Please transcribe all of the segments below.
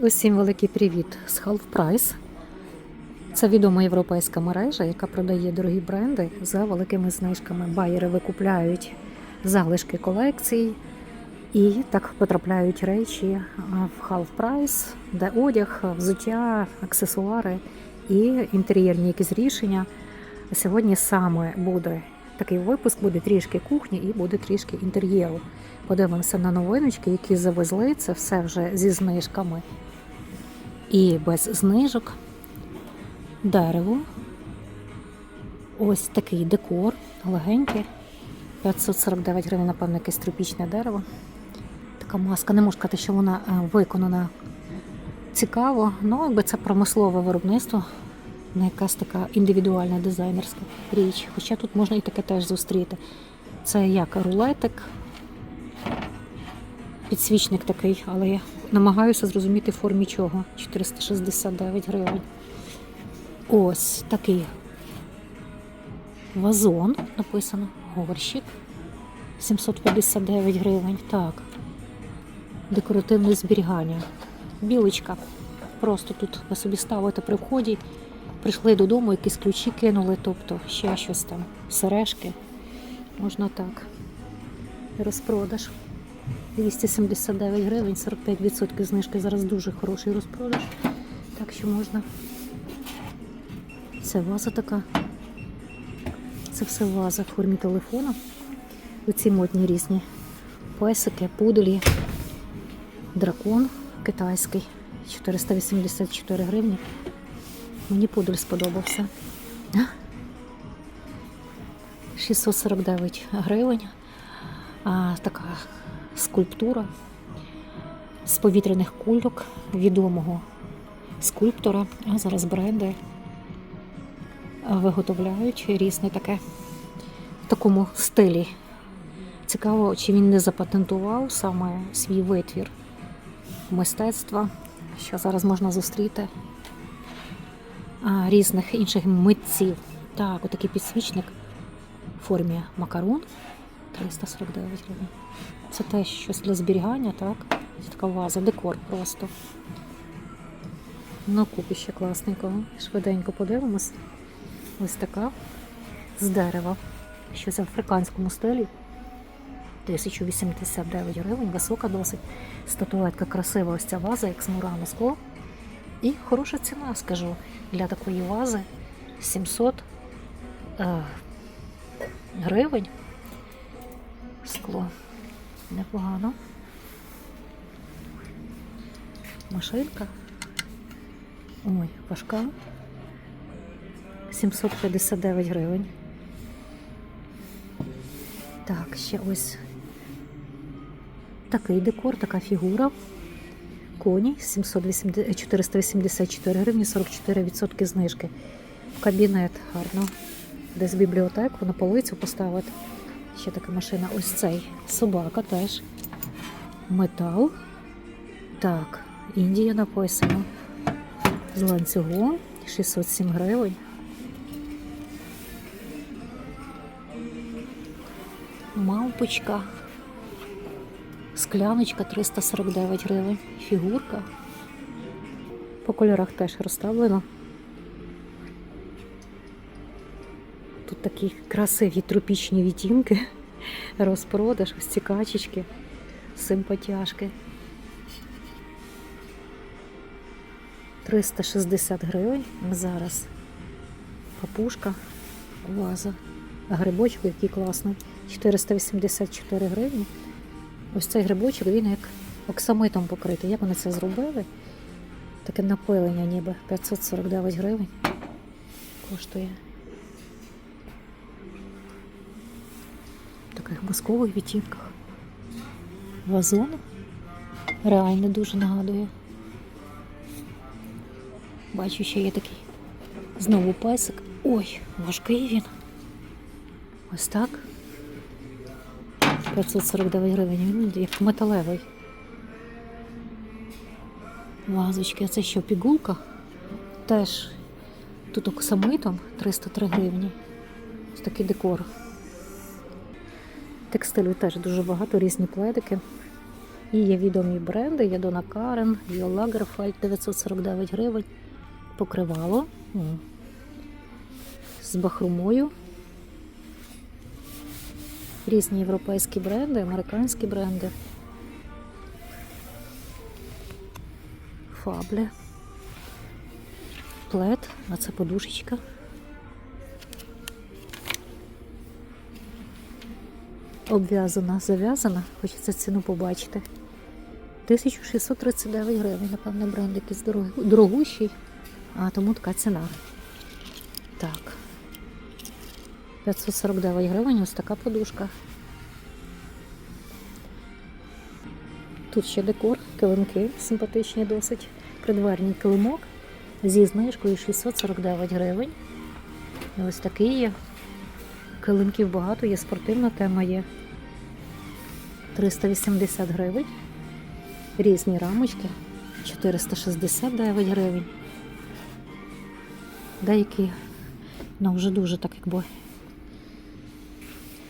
Усім великий привіт з Half Price. Це відома європейська мережа, яка продає дорогі бренди за великими знижками. Байери викупляють залишки колекцій і так потрапляють речі в Half Price, де одяг, взуття, аксесуари і інтер'єрні якісь рішення. Сьогодні саме буде такий випуск, буде трішки кухні і буде трішки інтер'єру. Подивимося на новиночки, які завезли. Це все вже зі знижками і без знижок. Дерево. Ось такий декор, легенький. 549 гривень, напевно, якесь тропічне дерево. Така маска. Не можу сказати, що вона е, виконана цікаво, ну якби це промислове виробництво, не якась така індивідуальна дизайнерська річ. Хоча тут можна і таке теж зустріти. Це як рулетик, підсвічник такий, але намагаюся зрозуміти в формі чого. 469 гривень. Ось такий вазон написано, горщик. 759 гривень. Так. Декоративне зберігання. Білочка. Просто тут ви собі ставите при вході. Прийшли додому, якісь ключі кинули, тобто ще щось там, сережки. Можна так. Розпродаж. 279 гривень, 45% знижки. Зараз дуже хороший розпродаж. Так що можна. Це ваза така. Це все ваза в формі телефона. Оці модні різні песики, пуделі, дракон китайський. 484 гривні. Мені пудель сподобався. 649 гривень. А, така скульптура з повітряних кульок відомого скульптора. А зараз бренди виготовляють різне таке в такому стилі. Цікаво, чи він не запатентував саме свій витвір мистецтва, що зараз можна зустріти різних інших митців. Так, отакий підсвічник в формі макарон 349 гривень. Це теж щось для зберігання, так? Це така ваза, декор просто. Ну, купі класненького. Швиденько подивимось. Ось така з дерева. Щось в африканському стилі. 1089 гривень, висока досить. Статуетка красива, ось ця ваза, як з мурано скло. І хороша ціна, скажу, для такої вази 700 е, гривень. Скло. Непогано. Машинка. Ой, важка. 759 гривень. Так, ще ось такий декор, така фігура. Коні 780 484 гривні, 44% знижки. Кабінет гарно. Десь в бібліотеку на полицю поставити. Ще така машина. Ось цей собака теж. Метал. Так, Індія написано. З ланцюгом 607 гривень. Мавпочка. Скляночка 349 гривень. Фігурка. По кольорах теж розставлено. Тут такі красиві тропічні відтінки. Розпродаж, ось ці качечки, симпатяшки. 360 гривень зараз. Папушка, ваза. Грибочок який класний. 484 гривні. Ось цей грибочок, він як оксамитом покритий. Як вони це зробили? Таке напилення ніби 549 гривень коштує. В таких бускових відтінках. Вазон реально дуже нагадує. Бачу, ще є такий знову песик. Ой, важкий він. Ось так. 549 гривень. Він як металевий. Вазочки. А це що, пігулка? Теж тут оксамитом 303 гривні. Ось такий декор. Текстилю теж дуже багато, різні пледики. І є відомі бренди, є Дона Карен, є Лагерфельд 949 гривень. Покривало з бахрумою. Різні європейські бренди, американські бренди. Фабле. Плед, а це подушечка. Обв'язана, зав'язана, хочеться ціну побачити. 1639 гривень, напевне, бренд якийсь дорогущий, а тому така ціна. Так. 549 гривень, ось така подушка. Тут ще декор, килимки симпатичні досить. Придверний килимок зі знижкою 649 гривень. І ось такий є. Килимків багато, є спортивна тема є. 380 гривень. Різні рамочки. 469 гривень. Деякі, ну вже дуже так якби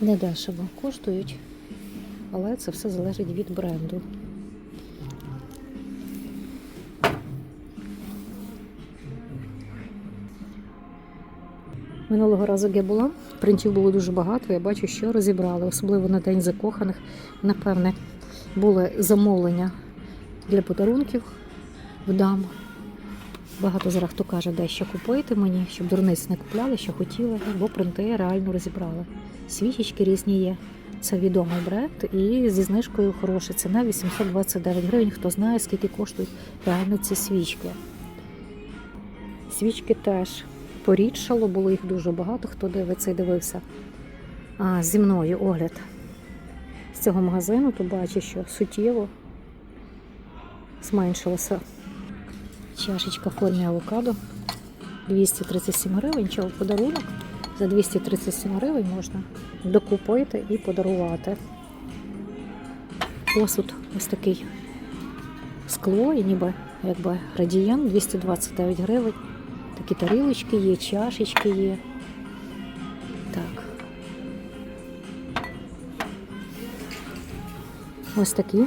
недешево коштують, але це все залежить від бренду. Минулого разу як я була, принтів було дуже багато. Я бачу, що розібрали, особливо на День закоханих. Напевне, були замовлення для подарунків в дам. Багато зараз хто каже, де що купити мені, щоб дурниць не купляли, що хотіли, бо принти реально розібрали. Свічечки різні є. Це відомий бренд і зі знижкою хороша ціна 829 гривень. Хто знає, скільки коштують реально ці свічки. Свічки теж порідшало, було їх дуже багато, хто дивиться і дивився. А зі мною огляд з цього магазину, то бачу, що суттєво зменшилося чашечка в формі авокадо 237 гривень, чого подарунок. За 237 гривень можна докупити і подарувати. Посуд ось такий скло і ніби якби градієнт 229 гривень. Такі тарілочки є, чашечки є. Так. Ось такі.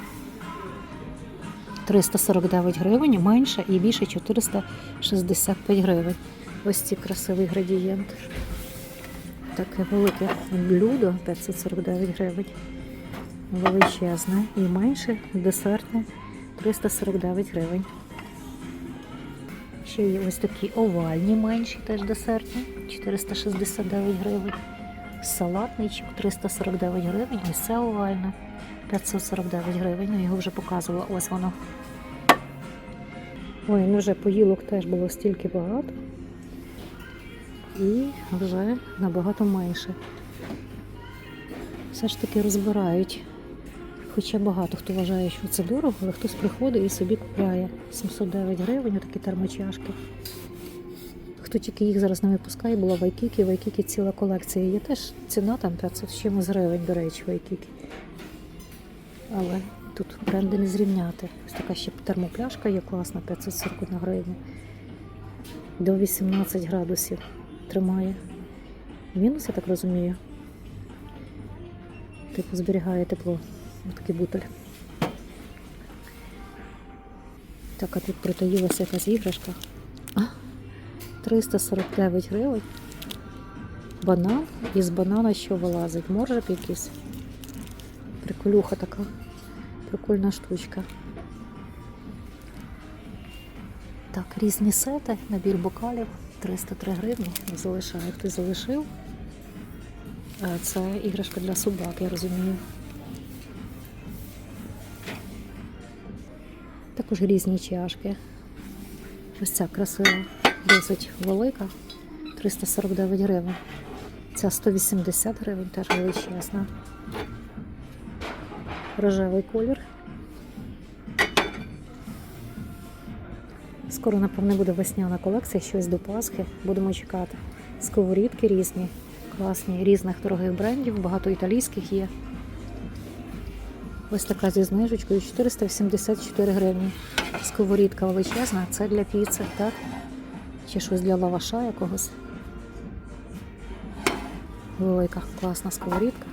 349 гривень, менше і більше 465 гривень. Ось ці красивий градієнт. Таке велике блюдо 549 гривень. Величезне і менше десертне 349 гривень. Ще є ось такі овальні менші, теж десертні, 469 гривень. Салатничок 349 гривень, ось це овальне 549 гривень. Ну, його вже показувала, ось воно. Ой, ну вже поїлок теж було стільки багато. І вже набагато менше. Все ж таки розбирають. Хоча багато хто вважає, що це дорого, але хтось приходить і собі купляє 709 гривень, такі термочашки. Хто тільки їх зараз не випускає, була Вайкікі, Вайкікі ціла колекція. Є теж ціна там 500 з чимось гривень, до речі, Вайкікі. Але тут бренди не зрівняти. Ось така ще термопляшка є класна, 541 гривня. До 18 градусів тримає. Мінус, я так розумію. Типу зберігає тепло. Ось такий бутель. Так, а тут притаїлася якась іграшка. А, 349 гривень. Банан. Із банана що вилазить? Моржик якийсь. Приколюха така. Прикольна штучка. Так, різні сети, набір бокалів 303 гривні. Залишаю. Хтось залишив. Е, Це іграшка для собак, я розумію. Також різні чашки. Ось ця красива, досить велика. 349 гривень. Ця 180 гривень, теж величезна. Рожевий колір. Скоро, напевне, буде весняна колекція, щось до Пасхи. Будемо чекати. Сковорідки різні, класні, різних дорогих брендів, багато італійських є. Ось така зі знижечкою 484 гривні. Сковорідка величезна, це для піци, так? Чи щось для лаваша якогось. Велика, класна сковорідка.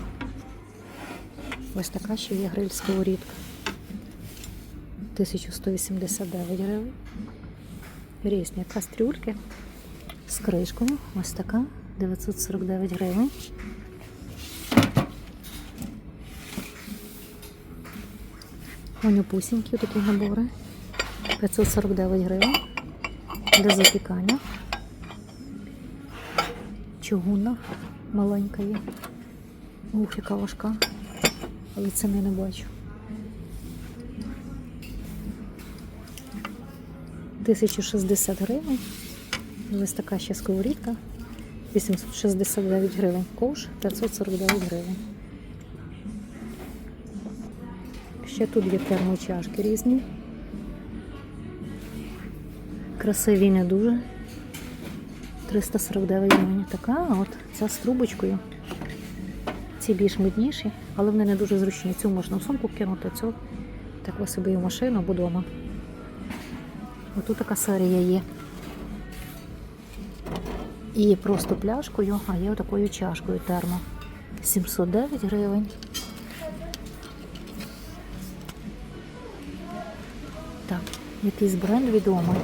Ось така ще є гриль сковорідка. 1189 гривень. Різні кастрюльки з кришкою. Ось така 949 гривень. Онюпусінькі такі набори. 549 гривень. Для запікання. Чугунна маленька є. Ух, яка важка. Але ціни не бачу. 1060 гривень. Ось така ще сковорідка. 869 гривень. Ковш 549 гривень. Ще тут є термочашки різні. Красиві не дуже. 349 гривень. Така, а от ця з трубочкою. Ці більш мідніші, але вони не дуже зручні. Цю можна в сумку кинути, цю так ви собі в машину або вдома. Отут така серія є. І просто пляшкою, а є такою чашкою термо. 709 гривень. Якийсь бренд відомий.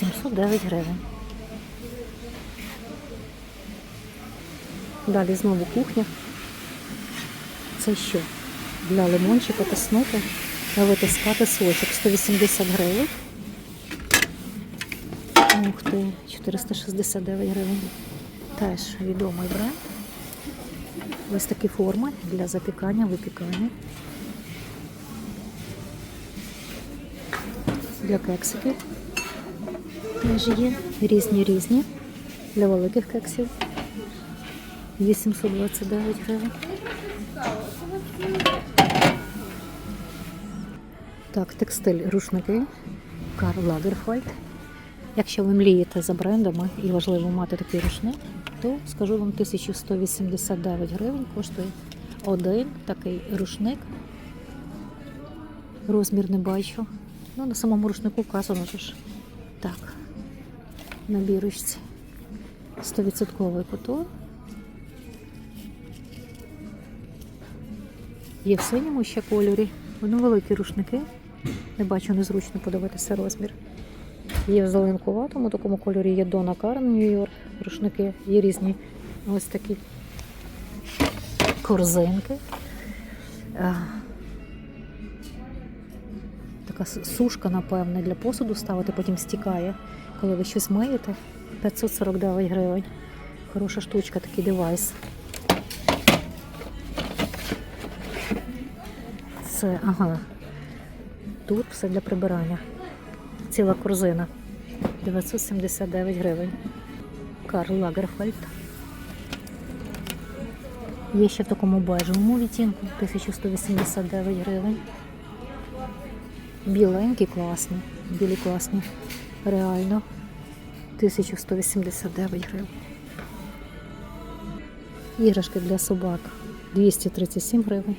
709 гривень. Далі знову кухня. Це що? Для лимончика тиснути, витискати сочок 180 гривень. Ух ти, 469 гривень. Теж відомий бренд. Ось такі форми для запікання, випікання. Для кексиків теж є. Різні різні. Для великих кексів. 829 гривень. Так, текстиль рушники. Карл Лагерфальд. Якщо ви млієте за брендами і важливо мати такий рушник, то скажу вам 1189 гривень коштує один такий рушник. Розмір не бачу. Ну, на самому рушнику вказано ж. Так, на бірочці 100% котон. Є в синьому ще кольорі. Вони великі рушники. Не бачу, незручно подивитися розмір. Є в зеленкуватому такому кольорі, є Дона Карн Нью-Йорк, рушники, є різні ось такі корзинки. Така сушка, напевне, для посуду ставити, потім стікає. Коли ви щось миєте, 549 гривень. Хороша штучка, такий девайс. Це, ага. Тут все для прибирання. Ціла корзина. 979 гривень. Карл Лагерфельд. Є ще в такому бежевому відтінку 1189 гривень. Біленькі класні. Білі класні. Реально. 1189 гривень. Іграшки для собак 237 гривень.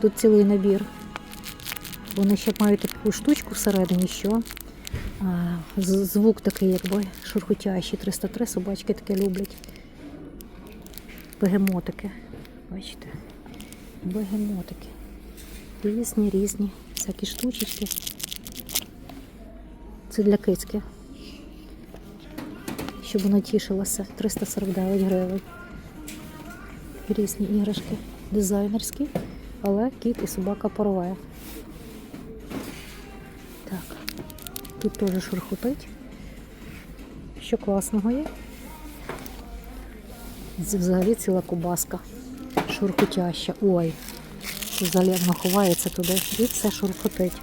Тут цілий набір. Вони ще мають таку штучку всередині, що звук такий, якби шурхотящий. 303 собачки таке люблять. Бегемотики. Бачите? Бегемотики. Різні, різні, всякі штучечки. Це для кицьки. Щоб вона тішилася. 349 гривень. Різні іграшки. Дизайнерські, але кіт і собака порває. Так, тут теж шурхотить. Що класного є? Взагалі ціла кубаска. Шурхотяща. Ой. Взагалі воно ховається туди. І все шурхотить.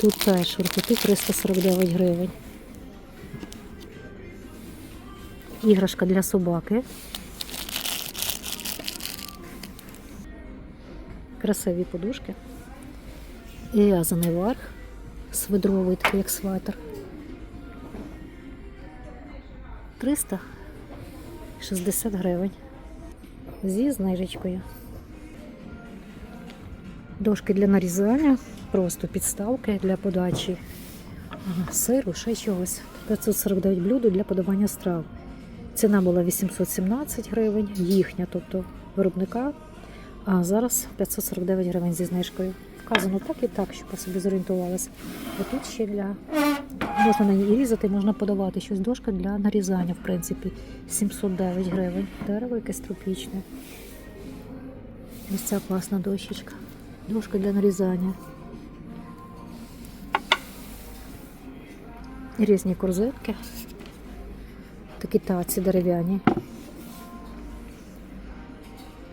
Тут теж шурхотить 349 гривень. Іграшка для собаки. Красиві подушки. І в'язаний верх. Свидровий такий, як сватер. 360 гривень. Зі знижечкою. Дошки для нарізання, просто підставки для подачі сиру, ще чогось. 549 блюдо для подавання страв. Ціна була 817 гривень, їхня, тобто виробника. А зараз 549 гривень зі знижкою. Вказано так і так, щоб ви собі зорієнтувалися. А тут ще для можна на ній різати, можна подавати щось дошка для нарізання, в принципі, 709 гривень. Дерево якесь тропічне. Ось ця класна дощечка. Дошка для нарізання. Різні корзинки. Такі таці дерев'яні.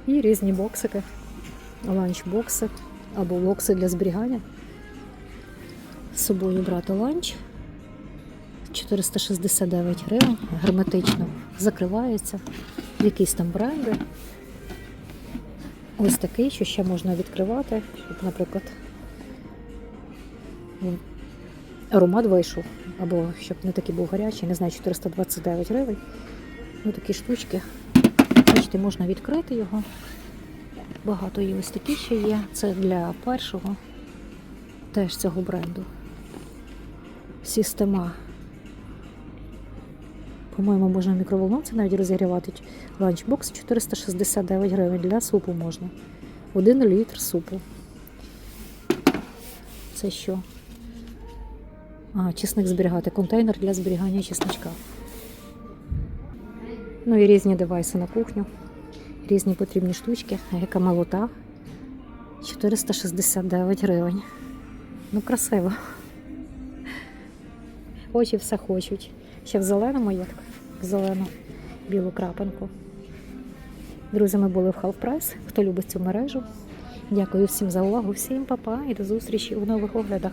І різні боксики, ланчбокси або бокси для зберігання. З собою брати ланч 469 гривень, герметично закривається. Якісь там бренди. Ось такий, що ще можна відкривати, щоб, наприклад, аромат вийшов, або щоб не такий був гарячий, не знаю, 429 гривень. Ну такі штучки. Бачите, можна відкрити його. Багато є ось такі ще є. Це для першого теж цього бренду. Система. По-моєму, можна мікроволновці навіть розігрівати ланчбокс 469 гривень. Для супу можна. Один літр супу. Це що? А, чесник зберігати. Контейнер для зберігання чесничка. Ну і різні девайси на кухню, різні потрібні штучки, яка молота 469 гривень. Ну, красиво. Очі все хочуть. Ще в зеленому в зелену білу крапинку. Друзі, ми були в Half Price. Хто любить цю мережу. Дякую всім за увагу, всім па-па і до зустрічі у нових оглядах.